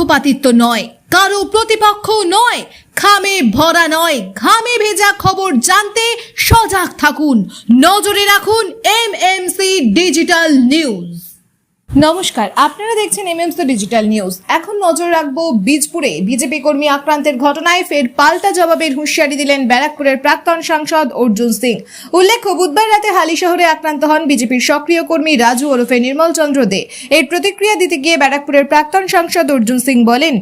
পক্ষপাতিত্ব নয়, কারও প্রতিপক্ষ নয় খামে ভরা নয়, ঘামে ভেজা খবর জানতে সজাগ থাকুন। নজরে রাখুন M M C digital news. নমস্কার, আপনারা দেখছেন এমএমসি ডিজিটাল নিউজ এখন নজর রাখব বীজপুরে। বিজেপি কর্মী আক্রান্তের ঘটনায় ফের পাল্টা জবাবের হুঁশিয়ারি দিলেন ব্যারাকপুরের প্রাক্তন সাংসদ অর্জুন সিং। উল্লেখ্য, বুধবার রাতে হালি শহরে আক্রান্ত হন বিজেপির সক্রিয় কর্মী রাজু ওরফে নির্মল চন্দ্র দে। এর প্রতিক্রিয়া দিতে গিয়ে ব্যারাকপুরের প্রাক্তন সাংসদ অর্জুন সিং বলেন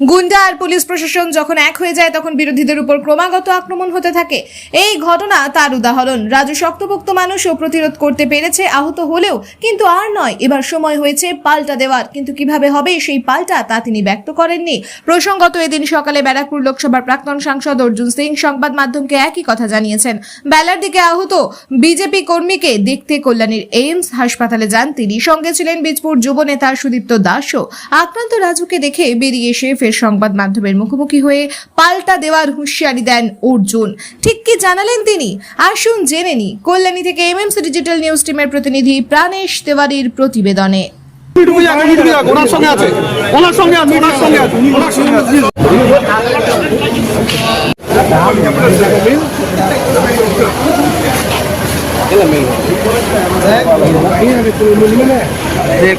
গুন্ডা আর পুলিশ প্রশাসন যখন এক হয়ে যায়, তখন বিরোধীদের উপর ক্রমাগত আক্রমণ হতে থাকে। এই ঘটনা তার উদাহরণ। রাজু শক্তপোক্ত মানুষ ও প্রতিরোধ করতে পেরেছে, আহত হলেও কিন্তু আর নয়, এবার সময় হয়েছে পাল্টা দেওয়ার। কিন্তু কীভাবে হবে সেই পাল্টা তা তিনি ব্যক্ত করেননি। প্রসঙ্গত এদিন সকালে ব্যারাকপুর লোকসভার প্রাক্তন সাংসদ অর্জুন সিং সংবাদ মাধ্যমকে একই কথা জানিয়েছেন। বেলার দিকে আহত বিজেপি কর্মীকে দেখতে কল্যাণীর এইমস হাসপাতালে যান তিনি। সঙ্গে ছিলেন বীজপুর যুব নেতা সুদীপ্ত দাসও। আক্রান্ত রাজুকে দেখে বেরিয়ে এসে ফের সংবাদ মাধ্যমের মুখোমুখি হয়ে পাল্টা দেওয়ার হুঁশিয়ারি দেন অর্জুন। ঠিক কি জানালেন তিনি? আসুন জেনে নি কল্যাণী থেকে এমএমসি ডিজিটাল নিউজ টিমের প্রতিনিধি প্রাণেশ তিওয়ারির প্রতিবেদনে। দেখ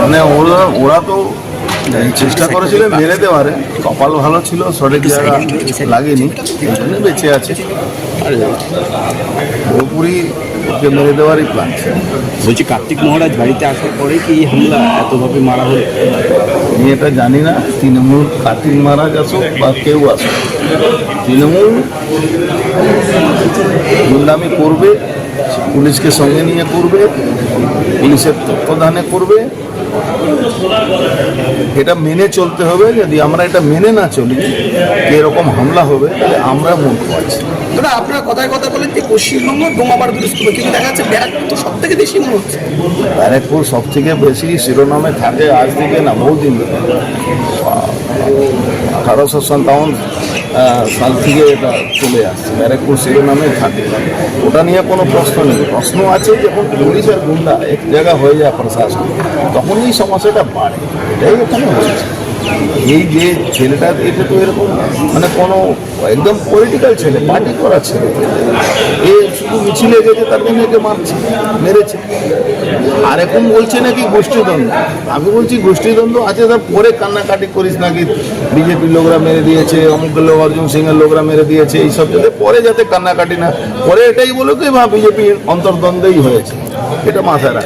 মানে ওরা ওরা তো চেষ্টা করেছিল মেরে দেওয়ার কপাল ভালো ছিল শরীর জায়গা লাগেনি বেঁচে আছে। পুরোপুরি ওকে মেরে দেওয়ারই প্ল্যান ছিল। বলছি কার্তিক মহারাজ বাড়িতে আসার পরে কি এই হামলা এতভাবে মারা হলো? আমি এটা জানি না তৃণমূল কার্তিক মহারাজ আসুক বা কেউ আসুক। তৃণমূল গুন্ডামি করবে পুলিশকে সঙ্গে নিয়ে করবে পুলিশের তত্ত্বাবধানে করবে এটা মেনে চলতে হবে যদি আমরা এটা মেনে না চলি যে এরকম হামলা হবে তাহলে আমরা মূর্খ আছি। দাদা আপনারা কথায় কথা বলেন যে পশ্চিমবঙ্গ বোমাবার স্কুল কিন্তু দেখা যাচ্ছে ব্যারাকপুর তো সব থেকে বেশি মনে হচ্ছে। ব্যারাকপুর সব থেকে বেশি শিরোনামে থাকে আজ থেকে না বহুদিন আঠারোশো সাতাউন সাল থেকে এটা চলে আসছে। ব্যারাকপুর শিরোনামে থাকে। ওটা নিয়ে কোনো প্রশ্ন নেই। প্রশ্ন আছে যখন পুলিশ আর গুন্ডা এক জায়গা হয়ে যায় প্রশাসন, তখন এই সমস্যাটা বাড়ে। এটাই এখানে হচ্ছে। এই যে ছেলেটা এটা তো এরকম মানে কোনো একদম পলিটিক্যাল ছেলে পার্টি করা ছেলে। এ শুধু মিছিলে গেছে, তার জন্য মারছে, মেরেছে। আর এখন বলছে নাকি গোষ্ঠীদ্বন্দ্ব? আমি বলছি গোষ্ঠীদ্বন্দ্ব আছে তার পরে কান্নাকাটি করিস নাকি? বিজেপির লোকরা মেরে দিয়েছে অমুকের লোক অর্জুন সিংয়ের লোকরা মেরে দিয়েছে এইসব যাতে পরে যাতে কান্নাকাটি না পরে এটাই বলো কি বা বিজেপির অন্তর্দ্বন্দ্বই হয়েছে। এটা মাথায় রাখ।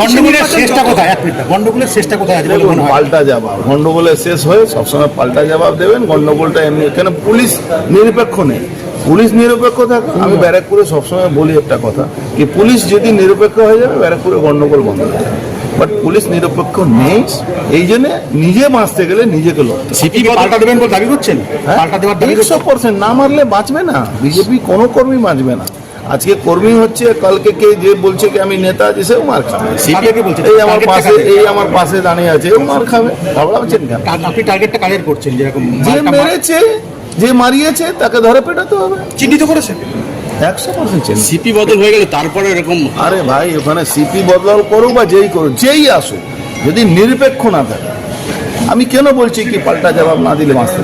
গন্ডগোলের শেষটা কোথায়? এক মিনিট গন্ডগোলের শেষটা কোথায় আছে দেখুন পাল্টা জবাব। গন্ডগোলের শেষ হয়ে সবসময় পাল্টা জবাব দেবেন গন্ডগোলটা এমনি কেন পুলিশ নিরপেক্ষ নেই। পুলিশ নিরপেক্ষ থাকে। আমি ব্যারাকপুরে সবসময় বলি একটা কথা কি পুলিশ যদি নিরপেক্ষ হয়ে যাবে ব্যারাকপুরে গন্ডগোল বন্ধ হয়ে বাট পুলিশ নিরপেক্ষ নেই এই জন্য নিজে বাঁচতে গেলে নিজেকে লড়তে সিপি পাল্টা দেবেন বলে দাবি করছেন? পাল্টা দেওয়ার দাবি একশো পার্সেন্ট না মারলে বাঁচবে না। বিজেপি কোনো কর্মী বাঁচবে না। আজকে কর্মী হচ্ছে কালকে কে যে বলছে কি আমি নেতা আছি সেও মার খাবে। এই আমার পাশে এই আমার পাশে দাঁড়িয়ে আছে ও মার খাবে। ভাবলামছেন কেন? আপনি টার্গেটটা কাদের করছেন? যেরকম যে মেরেছে যে মারিয়েছে তাকে ধরে পেটাতে হবে। চিহ্নিত করেছে? একশো পার্সেন্ট সিপি বদল হয়ে গেলে তারপরে এরকম আরে ভাই ওখানে সিপি বদল করুক বা যেই করুক যেই আসুক যদি নিরপেক্ষ না থাকে আমি কেন বলছি কি পাল্টা জবাব না দিলে বাঁচতে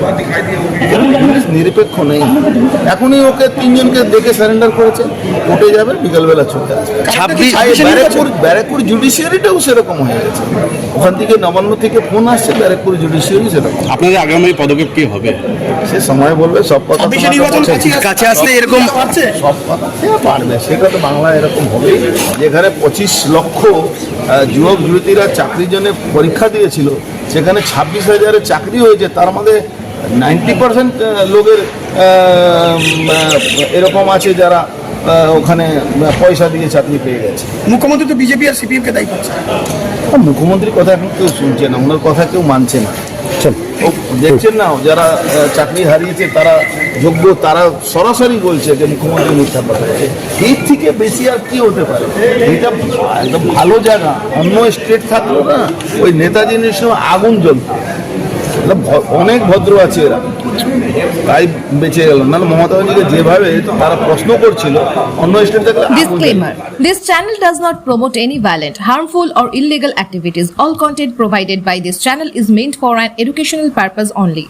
পুলিশ নিরপেক্ষ নেই? এখনই ওকে তিনজনকে দেখে সারেন্ডার করেছে। উঠে যাবে বিকালবেলা চলে ব্যারাকপুর ব্যারাকপুর জুডিশিয়ারিটাও সেরকম হয়ে গেছে। ওখান থেকে নবান্ন থেকে ফোন আসছে ব্যারাকপুর জুডিশিয়ারি সেরকম। আপনাদের আগামী পদক্ষেপ কি হবে? সে সময় বলবে সব কথা কাছে আসলে এরকম সব কথা পারবে। সেটা তো বাংলা এরকম হবে যেখানে পঁচিশ লক্ষ যুবক যুবতীরা চাকরির জন্য পরীক্ষা দিয়েছিল সেখানে ছাব্বিশ হাজারের চাকরি হয়েছে তার মধ্যে নাইনটি পারসেন্ট লোকের এরকম আছে যারা ওখানে পয়সা দিয়ে চাকরি পেয়ে গেছে। মুখ্যমন্ত্রী তো বিজেপি আর সিপিএমকে দায়ী করছে। মুখ্যমন্ত্রীর কথা এখন কেউ শুনছে না ওনার কথা কেউ মানছে না। দেখছেন না, যারা চাকরি হারিয়েছে, তারা যোগ্য, তারা সরাসরি বলছে যে মুখ্যমন্ত্রী মিথ্যা কথা। এর থেকে বেশি আর কি হতে পারে? এটা একদম ভালো জায়গা। অন্য স্টেট থাকল না, ওই নেতাজি নিশ্চয় আগুন জ্বলতো অনেক ভদ্র আছে এরা। তাই বেঁচে গেল না মমতা ব্যানার্জিকে যেভাবে তারা প্রশ্ন করছিল অন্য স্টেট থাকলে Disclaimer This channel does not promote any violent, harmful, or illegal activities. All content provided by this channel is meant for an educational purpose only.